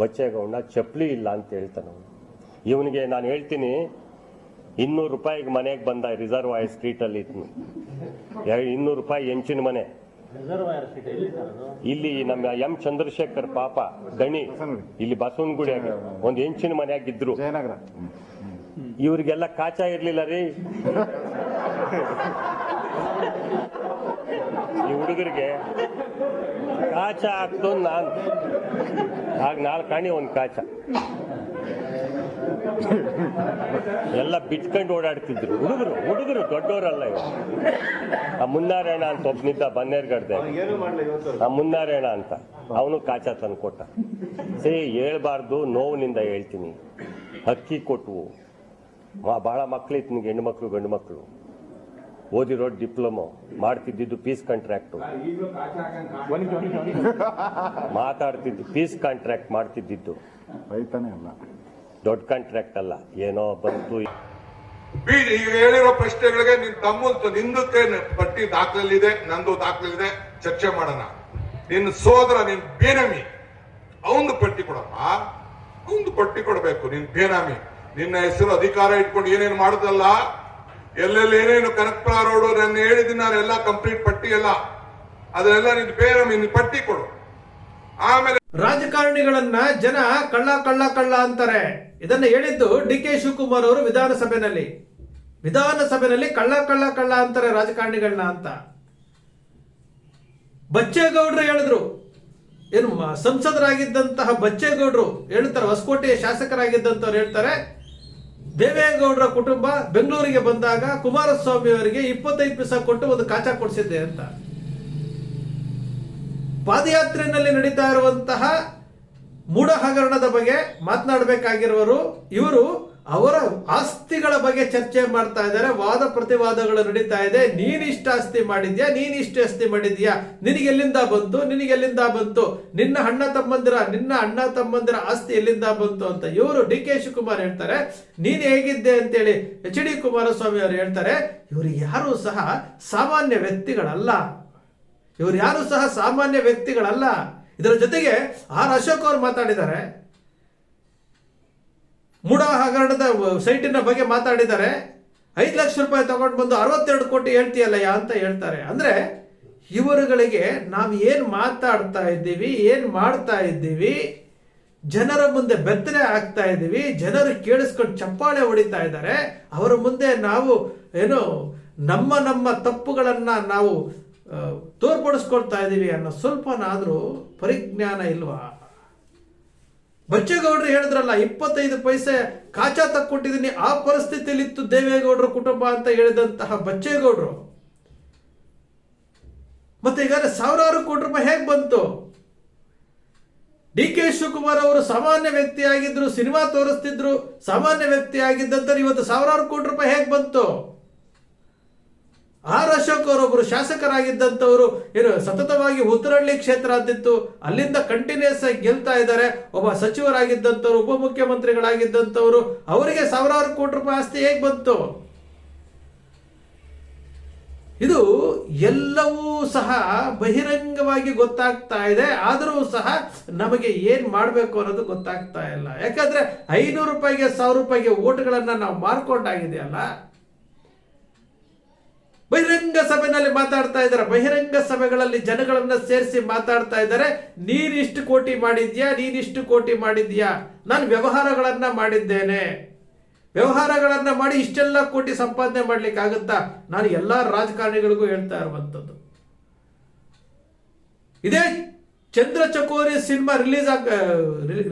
ಬಚ್ಚೇಗೌಡ ಚಪ್ಪಲಿ ಇಲ್ಲ ಅಂತ ಹೇಳ್ತಾನೆ ಇವನಿಗೆ ನಾನು ಹೇಳ್ತೀನಿ ಇನ್ನೂರು ರೂಪಾಯಿಗೆ ಮನೆಗೆ ಬಂದ ರಿಸರ್ವಾಯರ್ ಸ್ಟ್ರೀಟಲ್ಲಿ ಇತ್ತು ಇನ್ನೂರು ರೂಪಾಯಿ ಹೆಂಚಿನ ಮನೆ. ಇಲ್ಲಿ ನಮ್ಮ ಎಂ ಚಂದ್ರಶೇಖರ್ ಪಾಪ ಗಣಿ ಇಲ್ಲಿ ಬಸವನಗುಡಿಯಾಗ ಒಂದು ಹೆಂಚಿನ ಮನೆಯಾಗಿದ್ರು. ಜಯನಗರ. ಇವ್ರಿಗೆಲ್ಲ ಕಾಚ ಇರ್ಲಿಲ್ಲ ರೀ. ಈ ಹುಡುಗರಿಗೆ ಕಾಚ ಹಾಕ್ದು ನಾನು. ಆಗ ನಾಲ್ಕು ಕಾಣಿ ಒಂದು ಕಾಚ. ಎಲ್ಲ ಬಿಟ್ಕೊಂಡು ಓಡಾಡ್ತಿದ್ರು. ಹುಡುಗರು ಹುಡುಗರು ದೊಡ್ಡವರಲ್ಲ ಇವರು. ಆ ಮುನ್ನಾರಾಯಣ ಅಂತ ಒಬ್ಬನಿದ್ದ ಬನ್ನೇರ್ಗಡ್ದೆ ಆ ಮುನ್ನಾರಾಯಣ ಅಂತ. ಅವನು ಕಾಚ ತಂದು ಕೊಟ್ಟ. ಸೇ, ಹೇಳ್ಬಾರ್ದು, ನೋವಿನಿಂದ ಹೇಳ್ತೀನಿ. ಅಕ್ಕಿ ಕೊಟ್ಟವು ಬಹಳ ಮಕ್ಳಿತ್ತು ನಿಂಗೆ, ಹೆಣ್ಣು ಮಕ್ಕಳು ಗಂಡು ಮಕ್ಕಳು ಓದಿರೋ ಡಿಪ್ಲೊಮೊ ಮಾಡ್ತಿದ್ದಿದ್ದು ಪೀಸ್ ಕಾಂಟ್ರಾಕ್ಟ್. ಮಾತಾಡ್ತಿದ್ದು ಪೀಸ್ ಕಾಂಟ್ರಾಕ್ಟ್ ಮಾಡ್ತಿದ್ದಿದ್ದು. ದೊಡ್ಡ ಕಾಂಟ್ರಾಕ್ಟ್ ಅಲ್ಲ. ಏನೋ ಬಂತು. ಈಗ ಹೇಳಿರೋ ಪ್ರಶ್ನೆಗಳಿಗೆ ನಿನ್ ತಮ್ಮಂತ ನಿಂದಕ್ಕೆ ಪಟ್ಟಿ ದಾಖಲಿದೆ ನಂದು ದಾಖಲಿದೆ ಚರ್ಚೆ ಮಾಡೋಣ. ನಿನ್ನ ಸೋದರ ನಿನ್ ಬೇನಮಿ. ಅವನು ಪಟ್ಟಿ ಕೊಡಪ್ಪ? ಅವನು ಪಟ್ಟಿ ಕೊಡಬೇಕು ನಿನ್ ಬೇನಾಮಿ. ನಿನ್ನ ಹೆಸರು ಅಧಿಕಾರ ಇಟ್ಕೊಂಡು ಏನೇನು ಮಾಡುದಲ್ಲ? ಎಲ್ಲೆಲ್ಲಿ ಏನೇನು ಕನಕಪುರ ರೋಡ್ ನನ್ನ ಹೇಳಿದ ನಾನು ಎಲ್ಲ ಕಂಪ್ಲೀಟ್ ಪಟ್ಟಿ ಎಲ್ಲ. ಅದನ್ನೆಲ್ಲ ನಿನ್ ಪೇರ, ನಿನ್ ಪಟ್ಟಿ ಕೊಡು. ಆಮೇಲೆ ರಾಜಕಾರಣಿಗಳನ್ನ ಜನ ಕಳ್ಳ ಕಳ್ಳ ಕಳ್ಳ ಅಂತಾರೆ. ಇದನ್ನ ಹೇಳಿದ್ದು ಡಿ ಕೆ ಶಿವಕುಮಾರ್ ಅವರು ವಿಧಾನಸಭೆನಲ್ಲಿ. ವಿಧಾನಸಭೆಯಲ್ಲಿ ಕಳ್ಳ ಕಳ್ಳ ಕಳ್ಳ ಅಂತಾರೆ ರಾಜಕಾರಣಿಗಳನ್ನ ಅಂತ. ಬಚ್ಚೇಗೌಡರು ಹೇಳಿದ್ರು. ಏನು ಸಂಸದರಾಗಿದ್ದಂತಹ ಬಚ್ಚೇಗೌಡರು ಹೇಳ್ತಾರೆ, ಹೊಸಕೋಟೆಯ ಶಾಸಕರಾಗಿದ್ದಂತವ್ರು ಹೇಳ್ತಾರೆ. ದೇವೇಗೌಡರ ಕುಟುಂಬ ಬೆಂಗಳೂರಿಗೆ ಬಂದಾಗ ಕುಮಾರಸ್ವಾಮಿ ಅವರಿಗೆ ಇಪ್ಪತ್ತೈದು ಪೈಸಾ ಕೊಟ್ಟು ಒಂದು ಕಾಚಾ ಕೊಡಿಸಿದ್ದೆ ಅಂತ. ಪಾದಯಾತ್ರೆಯಲ್ಲಿ ನಡೀತಾ ಇರುವಂತಹ ಮೂಢ ಹಗರಣದ ಬಗ್ಗೆ ಮಾತನಾಡಬೇಕಾಗಿರುವರು ಇವರು ಅವರ ಆಸ್ತಿಗಳ ಬಗ್ಗೆ ಚರ್ಚೆ ಮಾಡ್ತಾ ಇದ್ದಾರೆ, ವಾದ ಪ್ರತಿವಾದಗಳು ನಡೀತಾ ಇದೆ. ನೀನ್ ಆಸ್ತಿ ಮಾಡಿದ್ಯಾ? ನೀನ್ ಆಸ್ತಿ ಮಾಡಿದ್ಯಾ? ನಿನಗೆ ಎಲ್ಲಿಂದ ಬಂತು? ನಿನಗೆಲ್ಲಿಂದ ಬಂತು? ನಿನ್ನ ಅಣ್ಣ ತಮ್ಮಂದಿರ, ನಿನ್ನ ಅಣ್ಣ ತಮ್ಮಂದಿರ ಆಸ್ತಿ ಎಲ್ಲಿಂದ ಬಂತು ಅಂತ ಇವರು ಡಿ ಕೆ ಶಿವಕುಮಾರ್ ಹೇಳ್ತಾರೆ. ನೀನ್ ಹೇಗಿದ್ದೆ ಅಂತೇಳಿ ಎಚ್ ಡಿ ಕುಮಾರಸ್ವಾಮಿ ಅವರು ಹೇಳ್ತಾರೆ, ಇವರು ಯಾರು ಸಹ ಸಾಮಾನ್ಯ ವ್ಯಕ್ತಿಗಳಲ್ಲ. ಇವರು ಯಾರು ಸಹ ಸಾಮಾನ್ಯ ವ್ಯಕ್ತಿಗಳಲ್ಲ. ಇದರ ಜೊತೆಗೆ ಆರ್ ಅಶೋಕ್ ಅವರು ಮಾತಾಡಿದ್ದಾರೆ. ಮೂಡ ಹಗರಣದ ಸೈಟಿನ ಬಗ್ಗೆ ಮಾತಾಡಿದ್ದಾರೆ. ಐದು ಲಕ್ಷ ರೂಪಾಯಿ ತಗೊಂಡು ಬಂದು ಅರವತ್ತೆರಡು ಕೋಟಿ ಹೇಳ್ತೀಯಲ್ಲಯ್ಯ ಅಂತ ಹೇಳ್ತಾರೆ. ಅಂದ್ರೆ ಇವರುಗಳಿಗೆ ನಾವು ಏನು ಮಾತಾಡ್ತಾ ಇದ್ದೀವಿ, ಏನು ಮಾಡ್ತಾ ಇದ್ದೀವಿ, ಜನರ ಮುಂದೆ ಬೆತ್ತನೆ ಆಗ್ತಾ ಇದ್ದೀವಿ, ಜನರು ಕೇಳಿಸ್ಕೊಂಡು ಚಪ್ಪಾಳೆ ಹೊಡಿತಾ ಇದ್ದಾರೆ. ಅವರ ಮುಂದೆ ನಾವು ಏನು ನಮ್ಮ ನಮ್ಮ ತಪ್ಪುಗಳನ್ನು ನಾವು ತೋರ್ಪಡಿಸ್ಕೊಳ್ತಾ ಇದ್ದೀವಿ ಅನ್ನೋ ಸ್ವಲ್ಪನಾದರೂ ಪರಿಜ್ಞಾನ ಇಲ್ವಾ? ಬಚ್ಚೇಗೌಡರು ಹೇಳಿದ್ರಲ್ಲ, ಇಪ್ಪತ್ತೈದು ಪೈಸೆ ಕಾಚಾ ತಕ್ಕೊಟ್ಟಿದ್ದೀನಿ ಆ ಪರಿಸ್ಥಿತಿಯಲ್ಲಿತ್ತು ದೇವೇಗೌಡರ ಕುಟುಂಬ ಅಂತ ಹೇಳಿದಂತಹ ಬಚ್ಚೇಗೌಡರು. ಮತ್ತೆ ಈಗ ಸಾವಿರಾರು ಕೋಟಿ ರೂಪಾಯಿ ಹೇಗೆ ಬಂತು? ಡಿ ಕೆ ಶಿವಕುಮಾರ್ ಅವರು ಸಾಮಾನ್ಯ ವ್ಯಕ್ತಿ ಆಗಿದ್ರು ಸಿನಿಮಾ ತೋರಿಸ್ತಿದ್ರು, ಸಾಮಾನ್ಯ ವ್ಯಕ್ತಿ ಆಗಿದ್ದಂತ ಇವತ್ತು ಸಾವಿರಾರು ಕೋಟಿ ರೂಪಾಯಿ ಹೇಗೆ ಬಂತು? ಆರ್ ಅಶೋಕ್ ಒಬ್ಬರು ಶಾಸಕರಾಗಿದ್ದಂಥವರು ಏನು ಸತತವಾಗಿ ಉತ್ತರಹಳ್ಳಿ ಕ್ಷೇತ್ರ ಅಂತಿತ್ತು ಅಲ್ಲಿಂದ ಕಂಟಿನ್ಯೂಸ್ ಆಗಿ ಗೆಲ್ತಾ ಇದ್ದಾರೆ. ಒಬ್ಬ ಸಚಿವರಾಗಿದ್ದಂಥವ್ರು ಉಪಮುಖ್ಯಮಂತ್ರಿಗಳಾಗಿದ್ದಂಥವ್ರು ಅವರಿಗೆ ಸಾವಿರಾರು ಕೋಟಿ ರೂಪಾಯಿ ಆಸ್ತಿ ಹೇಗೆ ಬಂತು? ಇದು ಎಲ್ಲವೂ ಸಹ ಬಹಿರಂಗವಾಗಿ ಗೊತ್ತಾಗ್ತಾ ಇದೆ. ಆದರೂ ಸಹ ನಮಗೆ ಏನ್ ಮಾಡಬೇಕು ಅನ್ನೋದು ಗೊತ್ತಾಗ್ತಾ ಇಲ್ಲ. ಯಾಕಂದ್ರೆ ಐನೂರು ರೂಪಾಯಿಗೆ, ಸಾವಿರ ರೂಪಾಯಿಗೆ ಓಟ್ಗಳನ್ನ ನಾವು ಮಾರ್ಕೊಂಡಾಗಿದೆಯಲ್ಲ? ಬಹಿರಂಗ ಸಭೆಯಲ್ಲಿ ಮಾತಾಡ್ತಾ ಇದ್ದಾರೆ. ಬಹಿರಂಗ ಸಭೆಗಳಲ್ಲಿ ಜನಗಳನ್ನ ಸೇರಿಸಿ ಮಾತಾಡ್ತಾ ಇದ್ದಾರೆ. ನೀನಿಷ್ಟು ಕೋಟಿ ಮಾಡಿದ್ಯಾ? ನೀನಿಷ್ಟು ಕೋಟಿ ಮಾಡಿದ್ಯಾ? ನಾನು ವ್ಯವಹಾರಗಳನ್ನ ಮಾಡಿದ್ದೇನೆ. ವ್ಯವಹಾರಗಳನ್ನ ಮಾಡಿ ಇಷ್ಟೆಲ್ಲ ಕೋಟಿ ಸಂಪಾದನೆ ಮಾಡ್ಲಿಕ್ಕೆ ಆಗುತ್ತಾ? ನಾನು ಎಲ್ಲಾ ರಾಜಕಾರಣಿಗಳಿಗೂ ಹೇಳ್ತಾ ಇರುವಂತದ್ದು ಇದೇ ಚಂದ್ರ ಚಕೋರಿ ಸಿನಿಮಾ ರಿಲೀಸ್ ಆಗ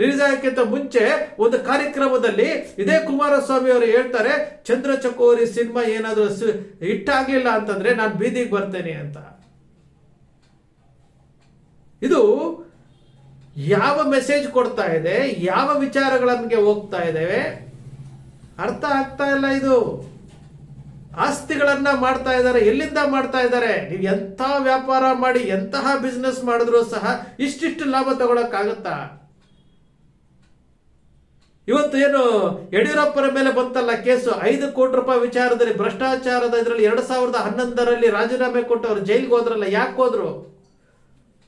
ರಿಲೀಸ್ ಆಗಕ್ಕಿಂತ ಮುಂಚೆ ಒಂದು ಕಾರ್ಯಕ್ರಮದಲ್ಲಿ ಇದೇ ಕುಮಾರಸ್ವಾಮಿ ಅವರು ಹೇಳ್ತಾರೆ, ಚಂದ್ರ ಚಕೋರಿ ಸಿನಿಮಾ ಏನಾದರೂ ಹಿಟ್ಟಾಗಲಿಲ್ಲ ಅಂತಂದ್ರೆ ನಾನು ಬೀದಿಗೆ ಬರ್ತೇನೆ ಅಂತ. ಇದು ಯಾವ ಮೆಸೇಜ್ ಕೊಡ್ತಾ ಇದೆ, ಯಾವ ವಿಚಾರಗಳಿಗೆ ಹೋಗ್ತಾ ಇದ್ದೇವೆ ಅರ್ಥ ಆಗ್ತಾ ಇಲ್ಲ ಇದು. ಆಸ್ತಿಗಳನ್ನ ಮಾಡ್ತಾ ಇದ್ದಾರೆ, ಎಲ್ಲಿಂದ ಮಾಡ್ತಾ ಇದ್ದಾರೆ? ನೀವು ಎಂಥ ವ್ಯಾಪಾರ ಮಾಡಿ, ಎಂತಹ ಬಿಸ್ನೆಸ್ ಮಾಡಿದ್ರು ಸಹ ಇಷ್ಟಿಷ್ಟು ಲಾಭ ತಗೊಳಕ್ಕಾಗತ್ತಾ? ಇವತ್ತು ಏನು ಯಡಿಯೂರಪ್ಪರ ಮೇಲೆ ಬಂತಲ್ಲ ಕೇಸು? ಐದು ಕೋಟಿ ರೂಪಾಯಿ ವಿಚಾರದಲ್ಲಿ, ಭ್ರಷ್ಟಾಚಾರದ ಇದರಲ್ಲಿ ಎರಡ್ ಸಾವಿರದ ಹನ್ನೊಂದರಲ್ಲಿ ರಾಜೀನಾಮೆ ಕೊಟ್ಟು ಅವರು ಜೈಲಿಗೆ ಹೋದ್ರಲ್ಲ, ಯಾಕೆ ಹೋದ್ರು?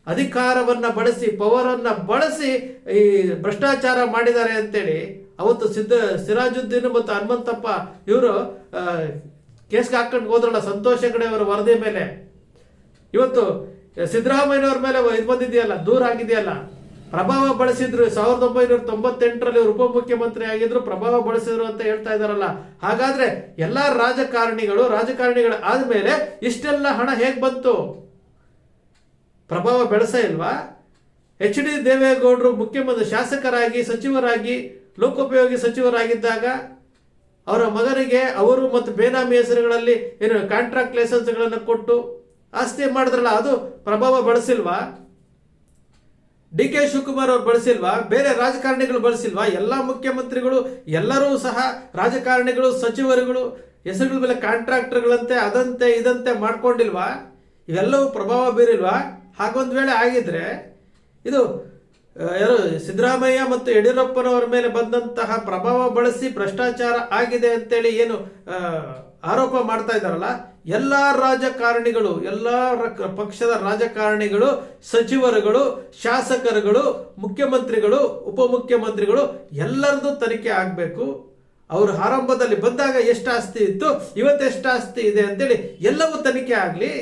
ಅಧಿಕಾರವನ್ನ ಬಳಸಿ, ಪವರನ್ನ ಬಳಸಿ ಈ ಭ್ರಷ್ಟಾಚಾರ ಮಾಡಿದ್ದಾರೆ ಅಂತೇಳಿ ಅವತ್ತು ಸಿದ್ದ ಸಿರಾಜುದ್ದೀನ್ ಮತ್ತು ಹನುಮಂತಪ್ಪ ಇವರು ಕೇಸ್ಗೆ ಹಾಕೊಂಡು ಹೋದ್ರಲ್ಲ, ಸಂತೋಷ ಹೆಗಡೆ ಅವರ ವರದಿ ಮೇಲೆ. ಇವತ್ತು, ಸಿದ್ದರಾಮಯ್ಯನವ್ರ ಮೇಲೆ ಇದು ಬಂದಿದೆಯಲ್ಲ, ದೂರ ಆಗಿದೆಯಲ್ಲ, ಪ್ರಭಾವ ಬಳಸಿದ್ರು ಸಾವಿರದ ಒಂಬೈನೂರ ತೊಂಬತ್ತೆಂಟರಲ್ಲಿ ಇವರು ಉಪಮುಖ್ಯಮಂತ್ರಿ ಆಗಿದ್ರು, ಪ್ರಭಾವ ಬಳಸಿದ್ರು ಅಂತ ಹೇಳ್ತಾ ಇದಾರಲ್ಲ ಹಾಗಾದ್ರೆ ಎಲ್ಲಾ ರಾಜಕಾರಣಿಗಳು ರಾಜಕಾರಣಿಗಳು ಆದ್ಮೇಲೆ ಇಷ್ಟೆಲ್ಲ ಹಣ ಹೇಗ್ ಬಂತು? ಪ್ರಭಾವ ಬೆಳೆಸ ಇಲ್ವಾ? ಎಚ್ ಡಿ ದೇವೇಗೌಡರು ಮುಖ್ಯಮಂತ್ರಿ ಶಾಸಕರಾಗಿ, ಸಚಿವರಾಗಿ, ಲೋಕೋಪಯೋಗಿ ಸಚಿವರಾಗಿದ್ದಾಗ ಅವರ ಮಗನಿಗೆ ಅವರು ಮತ್ತು ಬೇನಾಮಿ ಹೆಸರುಗಳಲ್ಲಿ ಏನು ಕಾಂಟ್ರಾಕ್ಟ್ ಲೈಸೆನ್ಸ್ಗಳನ್ನು ಕೊಟ್ಟು ಆಸ್ತಿ ಮಾಡಿದ್ರಲ್ಲ, ಅದು ಪ್ರಭಾವ ಬಳಸಿಲ್ವಾ? ಡಿ ಕೆ ಶಿವಕುಮಾರ್ ಅವ್ರು ಬಳಸಿಲ್ವಾ? ಬೇರೆ ರಾಜಕಾರಣಿಗಳು ಬಳಸಿಲ್ವಾ? ಎಲ್ಲ ಮುಖ್ಯಮಂತ್ರಿಗಳು, ಎಲ್ಲರೂ ಸಹ ರಾಜಕಾರಣಿಗಳು, ಸಚಿವರುಗಳು ಹೆಸರುಗಳ ಮೇಲೆ ಕಾಂಟ್ರಾಕ್ಟರ್ಗಳಂತೆ ಅದಂತೆ ಇದಂತೆ ಮಾಡ್ಕೊಂಡಿಲ್ವಾ? ಇವೆಲ್ಲವೂ ಪ್ರಭಾವ ಬೀರಿಲ್ವಾ? ಹಾಗೊಂದು ವೇಳೆ ಆಗಿದ್ರೆ ಇದು ಯಾರು? ಸಿದ್ದರಾಮಯ್ಯ ಮತ್ತು ಯಡಿಯೂರಪ್ಪನವರ ಮೇಲೆ ಬಂದಂತಹ ಪ್ರಭಾವ ಬಳಸಿ ಭ್ರಷ್ಟಾಚಾರ ಆಗಿದೆ ಅಂತೇಳಿ ಏನು ಆರೋಪ ಮಾಡ್ತಾ ಇದ್ದಾರಲ್ಲ, ಎಲ್ಲ ರಾಜಕಾರಣಿಗಳು, ಎಲ್ಲ ಪಕ್ಷದ ರಾಜಕಾರಣಿಗಳು, ಸಚಿವರುಗಳು, ಶಾಸಕರುಗಳು, ಮುಖ್ಯಮಂತ್ರಿಗಳು, ಉಪಮುಖ್ಯಮಂತ್ರಿಗಳು, ಎಲ್ಲರದ್ದು ತನಿಖೆ ಆಗಬೇಕು. ಅವರು ಆರಂಭದಲ್ಲಿ ಬಂದಾಗ ಎಷ್ಟು ಆಸ್ತಿ ಇತ್ತು ಇವತ್ತು ಎಷ್ಟು ಆಸ್ತಿ ಇದೆ ಅಂತೇಳಿ ಎಲ್ಲವೂ ತನಿಖೆ ಆಗಲಿ.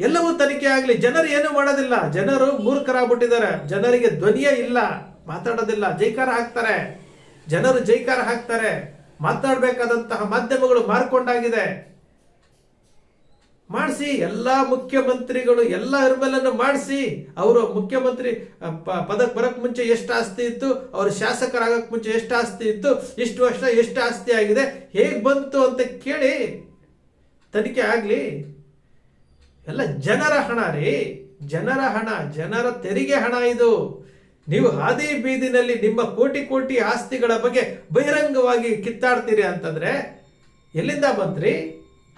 ಎಲ್ಲವೂ ತನಿಖೆ ಆಗಲಿ. ಜನರು ಏನು ಮಾಡೋದಿಲ್ಲ. ಜನರು ಮೂರ್ಖರಾಗ್ಬಿಟ್ಟಿದ್ದಾರೆ. ಜನರಿಗೆ ಧ್ವನಿಯೇ ಇಲ್ಲ. ಮಾತಾಡೋದಿಲ್ಲ. ಜೈಕಾರ ಹಾಕ್ತಾರೆ. ಜನರು ಜೈಕಾರ ಹಾಕ್ತಾರೆ. ಮಾತಾಡಬೇಕಾದಂತಹ ಮಾಧ್ಯಮಗಳು ಮಾರ್ಕೊಂಡಾಗಿದೆ. ಮಾಡಿಸಿ. ಎಲ್ಲ ಮುಖ್ಯಮಂತ್ರಿಗಳು ಎಲ್ಲ ಇರ್ಮಲನ್ನು ಮಾಡಿಸಿ. ಅವರು ಮುಖ್ಯಮಂತ್ರಿ ಪದಕ್ಕೆ ಬರಕ್ ಮುಂಚೆ ಎಷ್ಟು ಆಸ್ತಿ ಇತ್ತು, ಅವರು ಶಾಸಕರಾಗಕ್ ಮುಂಚೆ ಎಷ್ಟು ಆಸ್ತಿ ಇತ್ತು, ಇಷ್ಟು ವರ್ಷ ಎಷ್ಟು ಆಸ್ತಿ ಆಗಿದೆ, ಹೇಗೆ ಬಂತು ಅಂತ ಕೇಳಿ ತನಿಖೆ ಆಗ್ಲಿ. ಎಲ್ಲ ಜನರ ಹಣ ರೀ, ಜನರ ಹಣ, ಜನರ ತೆರಿಗೆ ಹಣ ಇದು. ನೀವು ಹಾದಿ ಬೀದಿನಲ್ಲಿ ನಿಮ್ಮ ಕೋಟಿ ಕೋಟಿ ಆಸ್ತಿಗಳ ಬಗ್ಗೆ ಬಹಿರಂಗವಾಗಿ ಕಿತ್ತಾಡ್ತೀರಿ ಅಂತಂದ್ರೆ ಎಲ್ಲಿಂದ ಬಂತ್ರಿ?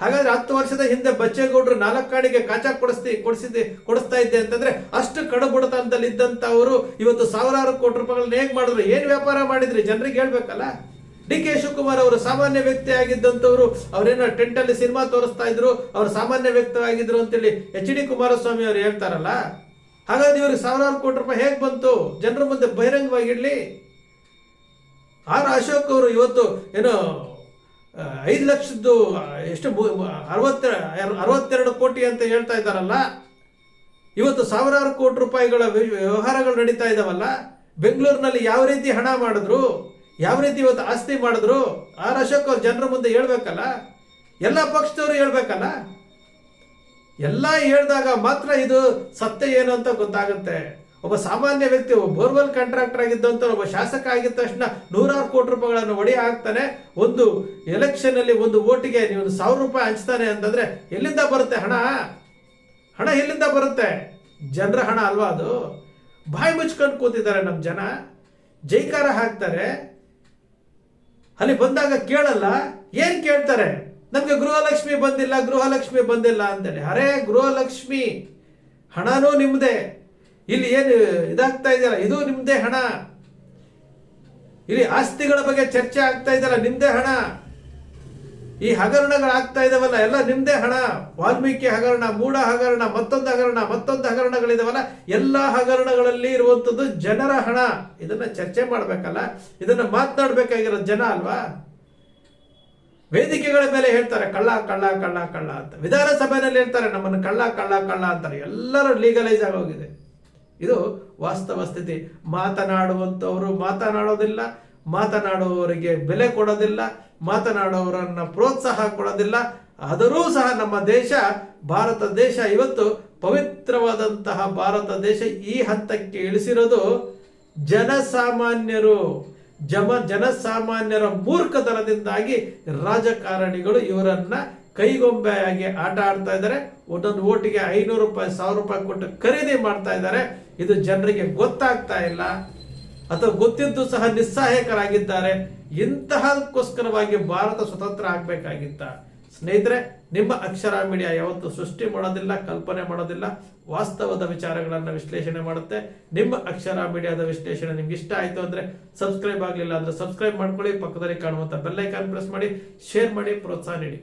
ಹಾಗಾದ್ರೆ ಹತ್ತು ವರ್ಷದ ಹಿಂದೆ ಬಚ್ಚೇಗೌಡರು ನಾಲ್ಕು ಕಾಡಿಗೆ ಕಾಚಾ ಕೊಡಿಸ್ತಿ, ಕೊಡಿಸಿದ್ದೆ, ಕೊಡಿಸ್ತಾ ಇದ್ದೆ ಅಂತಂದ್ರೆ ಅಷ್ಟು ಕಡುಬುಡತನದಲ್ಲಿ ಇದ್ದಂತ ಅವರು ಇವತ್ತು ಸಾವಿರಾರು ಕೋಟಿ ರೂಪಾಯಿಗಳನ್ನ ಹೇಗ್ ಮಾಡಿದ್ರು? ಏನು ವ್ಯಾಪಾರ ಮಾಡಿದ್ರಿ? ಜನರಿಗೆ ಹೇಳ್ಬೇಕಲ್ಲ. ಡಿ ಕೆ ಶಿವಕುಮಾರ್ ಅವರು ಸಾಮಾನ್ಯ ವ್ಯಕ್ತಿ ಆಗಿದ್ದಂಥವ್ರು, ಅವರೇನೋ ಟೆಂಟ್ ಅಲ್ಲಿ ಸಿನಿಮಾ ತೋರಿಸ್ತಾ ಇದ್ರು, ಅವ್ರು ಸಾಮಾನ್ಯ ವ್ಯಕ್ತಿ ಆಗಿದ್ರು ಅಂತೇಳಿ ಎಚ್ ಡಿ ಕುಮಾರಸ್ವಾಮಿ ಅವರು ಹೇಳ್ತಾರಲ್ಲ? ಹಾಗಾದ್ರೆ ಇವ್ರಿಗೆ ಸಾವಿರಾರು ಕೋಟಿ ರೂಪಾಯಿ ಹೇಗೆ ಬಂತು? ಜನರ ಮುಂದೆ ಬಹಿರಂಗವಾಗಿಡ್ಲಿ ಆರ್ ಅಶೋಕ್ ಅವರು ಇವತ್ತು ಏನೋ ಐದು ಲಕ್ಷದ್ದು ಎಷ್ಟು ಅರವತ್ತ ಅರವತ್ತೆರಡು ಕೋಟಿ ಅಂತ ಹೇಳ್ತಾ ಇದ್ದಾರಲ್ಲ? ಇವತ್ತು ಸಾವಿರಾರು ಕೋಟಿ ರೂಪಾಯಿಗಳ ವ್ಯ- ವ್ಯವಹಾರಗಳು ನಡೀತಾ ಇದಾವಲ್ಲ? ಬೆಂಗಳೂರಿನಲ್ಲಿ ಯಾವ ರೀತಿ ಹಣ ಮಾಡಿದ್ರು? ಯಾವ ರೀತಿ ಇವತ್ತು ಆಸ್ತಿ ಮಾಡಿದ್ರು ಆರ್ ಅಶೋಕ್ ಜನರ ಮುಂದೆ ಹೇಳ್ಬೇಕಲ್ಲ? ಎಲ್ಲ ಪಕ್ಷದವರು ಹೇಳ್ಬೇಕಲ್ಲ? ಎಲ್ಲ ಹೇಳಿದಾಗ ಮಾತ್ರ ಇದು ಸತ್ಯ ಏನು ಅಂತ ಗೊತ್ತಾಗುತ್ತೆ. ಒಬ್ಬ ಸಾಮಾನ್ಯ ವ್ಯಕ್ತಿ, ಒಬ್ಬ ಬೋರ್ವೆಲ್ ಕಾಂಟ್ರಾಕ್ಟರ್ ಆಗಿದ್ದಂತ, ಒಬ್ಬ ಶಾಸಕ ಆಗಿದ್ದ ತಕ್ಷಣ ನೂರಾರು ಕೋಟಿ ರೂಪಾಯಿಗಳನ್ನು ಒಡಿ ಹಾಕ್ತಾನೆ. ಒಂದು ಎಲೆಕ್ಷನ್ ಅಲ್ಲಿ ಒಂದು ಓಟಿಗೆ ನೀವು ಸಾವಿರ ರೂಪಾಯಿ ಹಂಚ್ತಾನೆ ಅಂತಂದ್ರೆ ಎಲ್ಲಿಂದ ಬರುತ್ತೆ ಹಣ? ಹಣ ಎಲ್ಲಿಂದ ಬರುತ್ತೆ? ಜನರ ಹಣ ಅಲ್ವಾ ಅದು? ಬಾಯಿ ಮುಚ್ಕೊಂಡು ಕೂತಿದ್ದಾರೆ ನಮ್ಮ ಜನ. ಜೈಕಾರ ಹಾಕ್ತಾರೆ. ಅಲ್ಲಿ ಬಂದಾಗ ಕೇಳಲ್ಲ, ಏನ್ ಕೇಳ್ತಾರೆ? ನಮ್ಗೆ ಗೃಹಲಕ್ಷ್ಮಿ ಬಂದಿಲ್ಲ ಗೃಹಲಕ್ಷ್ಮಿ ಬಂದಿಲ್ಲ ಅಂತೇಳಿ. ಅರೆ, ಗೃಹಲಕ್ಷ್ಮಿ, ಹಣನೂ ನಿಮ್ಮದೇ ಇಲ್ಲಿ ಏನು ಇದಾಗ್ತಾ ಇದೆಯಲ್ಲ? ಇದು ನಿಮ್ಮದೇ ಹಣ. ಇಲ್ಲಿ ಆಸ್ತಿಗಳ ಬಗ್ಗೆ ಚರ್ಚೆ ಆಗ್ತಾ ಇದೆಯಲ್ಲ ನಿಮ್ಮದೇ ಹಣ. ಈ ಹಗರಣಗಳು ಆಗ್ತಾ ಇದಾವಲ್ಲ, ಎಲ್ಲ ನಿಮ್ದೇ ಹಣ. ವಾಲ್ಮೀಕಿ ಹಗರಣ, ಮೂಢ ಹಗರಣ, ಮತ್ತೊಂದು ಹಗರಣ, ಮತ್ತೊಂದು ಹಗರಣಗಳಿದಾವಲ್ಲ ಎಲ್ಲ ಹಗರಣಗಳಲ್ಲಿ ಇರುವಂಥದ್ದು ಜನರ ಹಣ. ಇದನ್ನ ಚರ್ಚೆ ಮಾಡ್ಬೇಕಲ್ಲ, ಇದನ್ನ ಮಾತನಾಡ್ಬೇಕಾಗಿರೋ ಜನ ಅಲ್ವಾ? ವೇದಿಕೆಗಳ ಮೇಲೆ ಹೇಳ್ತಾರೆ, ಕಳ್ಳ ಕಳ್ಳ ಕಳ್ಳ ಕಳ್ಳ ಅಂತ. ವಿಧಾನಸಭೆಯಲ್ಲಿ ಹೇಳ್ತಾರೆ, ನಮ್ಮನ್ನು ಕಳ್ಳ ಕಳ್ಳ ಕಳ್ಳ ಅಂತಾರೆ. ಎಲ್ಲರೂ ಲೀಗಲೈಸ್ ಆಗೋಗಿದೆ. ಇದು ವಾಸ್ತವ ಸ್ಥಿತಿ. ಮಾತನಾಡುವಂಥವರು ಮಾತನಾಡೋದಿಲ್ಲ ಮಾತನಾಡುವವರಿಗೆ ಬೆಲೆ ಕೊಡೋದಿಲ್ಲ, ಮಾತನಾಡುವವರನ್ನ ಪ್ರೋತ್ಸಾಹ ಕೊಡೋದಿಲ್ಲ. ಆದರೂ ಸಹ ನಮ್ಮ ದೇಶ, ಭಾರತ ದೇಶ ಇವತ್ತು ಪವಿತ್ರವಾದಂತಹ ಭಾರತ ದೇಶ ಈ ಹಂತಕ್ಕೆ ಇಳಿಸಿರೋದು ಜನಸಾಮಾನ್ಯರು. ಜಮ ಜನಸಾಮಾನ್ಯರ ಮೂರ್ಖತನದಿಂದಾಗಿ ರಾಜಕಾರಣಿಗಳು ಇವರನ್ನ ಕೈಗೊಂಬೆಯಾಗಿ ಆಟ ಆಡ್ತಾ ಇದ್ದಾರೆ. ಒಂದೊಂದು ಓಟಿಗೆ ಐನೂರು ರೂಪಾಯಿ, ಸಾವಿರ ರೂಪಾಯಿ ಕೊಟ್ಟು ಖರೀದಿ ಮಾಡ್ತಾ ಇದ್ದಾರೆ. ಇದು ಜನರಿಗೆ ಗೊತ್ತಾಗ್ತಾ ಇಲ್ಲ. ಅಥವಾ ಗೊತ್ತಿದ್ದು ಸಹ ನಿಸ್ಸಹಾಯಕರಾಗಿದ್ದಾರೆ, ಇಂತಹದಕ್ಕೋಸ್ಕರವಾಗಿ ಭಾರತ ಸ್ವತಂತ್ರ ಆಗ್ಬೇಕಾಗಿತ್ತ. ಸ್ನೇಹಿತರೆ, ನಿಮ್ಮ ಅಕ್ಷರ ಮೀಡಿಯಾ ಯಾವತ್ತು ಸೃಷ್ಟಿ ಮಾಡೋದಿಲ್ಲ, ಕಲ್ಪನೆ ಮಾಡೋದಿಲ್ಲ, ವಾಸ್ತವದ ವಿಚಾರಗಳನ್ನು ವಿಶ್ಲೇಷಣೆ ಮಾಡುತ್ತೆ. ನಿಮ್ಮ ಅಕ್ಷರ ಮೀಡಿಯಾದ ವಿಶ್ಲೇಷಣೆ ನಿಮ್ಗೆ ಇಷ್ಟ ಆಯ್ತು ಅಂದ್ರೆ ಸಬ್ಸ್ಕ್ರೈಬ್ ಆಗಲಿಲ್ಲ ಅಂದ್ರೆ ಸಬ್ಸ್ಕ್ರೈಬ್ ಮಾಡ್ಕೊಳ್ಳಿ, ಪಕ್ಕದಲ್ಲಿ ಕಾಣುವಂಥ ಬೆಲ್ಲೈಕಾನ್ ಪ್ರೆಸ್ ಮಾಡಿ, ಶೇರ್ ಮಾಡಿ, ಪ್ರೋತ್ಸಾಹ ನೀಡಿ.